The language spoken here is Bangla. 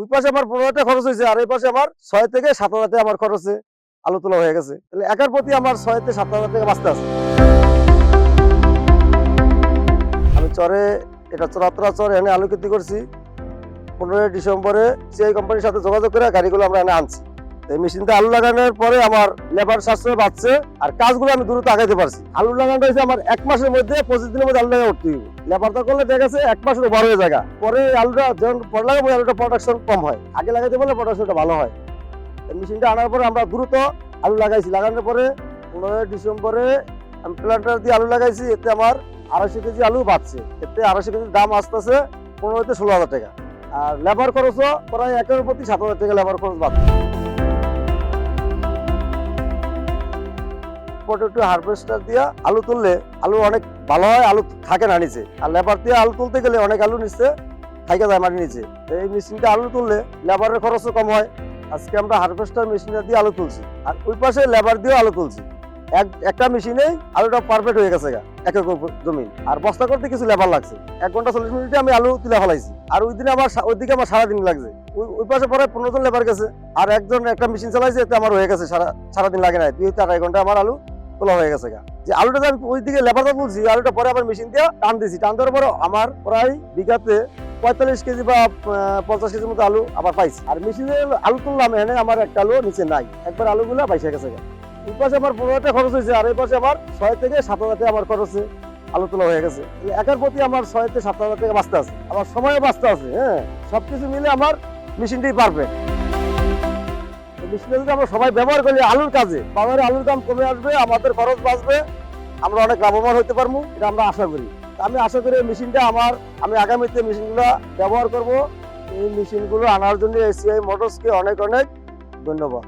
ওই পাশে আমার পনেরো টাকা খরচ হয়েছে, আর এই পাশে আমার ছয় থেকে সাত হাজার টাকা আমার খরচে আলু তোলা হয়ে গেছে। তাহলে একার প্রতি আমার ছয় থেকে সাত হাজার টাকা বাঁচতে আছে। আমি চরে, এটা চরাতরা চর এখানে আলু খেতি করছি। পনেরোই ডিসেম্বরে সিআই কোম্পানির সাথে যোগাযোগ করে গাড়িগুলো আমরা এখানে আনছি। এই মেশিনটা আলু লাগানোর পরে আমার লেবার সাশ্রয় বাড়ছে আর কাজগুলো আমি দ্রুত আগাইতে পারছি। আলু লাগানো হয়েছে আমার এক মাসের মধ্যে, পঁচিশ দিনের মধ্যে আলু লাগা উঠতে হবে লেবারটা করলে দেখা গেছে এক মাসের বড় হয়ে জায়গা। পরে আলুটা যখন পরে লাগাবো, আলুটা প্রোডাকশন কম হয়। আগে লাগাইতে পারলে প্রোডাকশনটা ভালো হয়। এই মেশিনটা আনার পরে আমরা দ্রুত আলু লাগাইছি। লাগানোর পরে পনেরোই ডিসেম্বরে আমি প্ল্যান্টার দিয়ে আলু লাগাইছি, এতে আমার আড়াইশো কেজি আলু বাড়ছে। এতে আড়াইশো কেজির দাম আসতেছে পনেরো থেকে ষোলো হাজার টাকা। আর লেবার খরচও প্রায় একের প্রতি সাত হাজার টাকা লেবার খরচ বাড়ছে। পটেটো হারভেস্টার দিয়া আলু তুললে আলু অনেক ভালো হয়, আলু থাকে না নিচে। আর লেবার দিয়ে আলু তুলতে গেলে অনেক আলু নিচে থাকে যায় মাটির নিচে। এই মেশিনটা আলু তুললে লেবারের খরচও কম হয়। আজকে আমরা হারভেস্টার মেশিনে দিয়ে আলু তুলছি। আর ওই পাশে লেবার দিয়ে আলু তুলছি। এক, একটা মেশিনেই আলুটা পারফেক্ট হয়ে গেছে এক জমি আর বস্তা করতে কিছু লেবার লাগছে। এক ঘণ্টা চল্লিশ মিনিটে আমি আলু তুলে ফেলাইছি। আর ওই দিনে আমার সা- ওইদিকে আমার সারাদিন লাগছে। ওই ওই পাশে পরে পনেরো জন লেবার গেছে। আর একজন একটা মেশিন চালাইছে, এতে আমার হয়ে গেছে সারা, সারাদিন লাগে না দুই আড়াই ঘণ্টা আমার আলু তোলা হয়ে গেছে যে আলুটা আমি ওই দিকে লেবারটা তুলছি, আলুটা পরে আবার মেশিন দিয়ে টান দিছি। টান দেওয়ার পরে আমার প্রায় বিঘাতে পঁয়তাল্লিশ কেজি বা পঞ্চাশ কেজির মতো আলু আবার পাইছি। আর মেশিনে আলু তুললাম, এখানে আমার একটা আলু নিচে নাই। একবার আলুগুলো বাইসে গেছে। এই পাশে আমার পনেরো টাকা খরচ হয়েছে, আর এই পাশে আমার ছয় থেকে সাত হাজার আমার খরচে আলু তোলা হয়ে গেছে। একার প্রতি আমার ছয় থেকে সাত হাজার টাকা বাঁচতে আছে। আমার সময়ও বাঁচতে আছে হ্যাঁ। সবকিছু মিলে আমার মেশিনটাই পারফেক্ট যদি আমরা সবাই ব্যবহার করি আলুর কাজে। বাজারে আলুর দাম কমে আসবে, আমাদের খরচ বাঁচবে, আমরা অনেক লাভবান হতে পারব, এটা আমরা আশা করি। আমি আশা করি এই মেশিনটা আমার, আমি আগামীতে মেশিনগুলো ব্যবহার করব। এই মেশিনগুলো আনার জন্য এসিআই মোটরসকে অনেক অনেক ধন্যবাদ।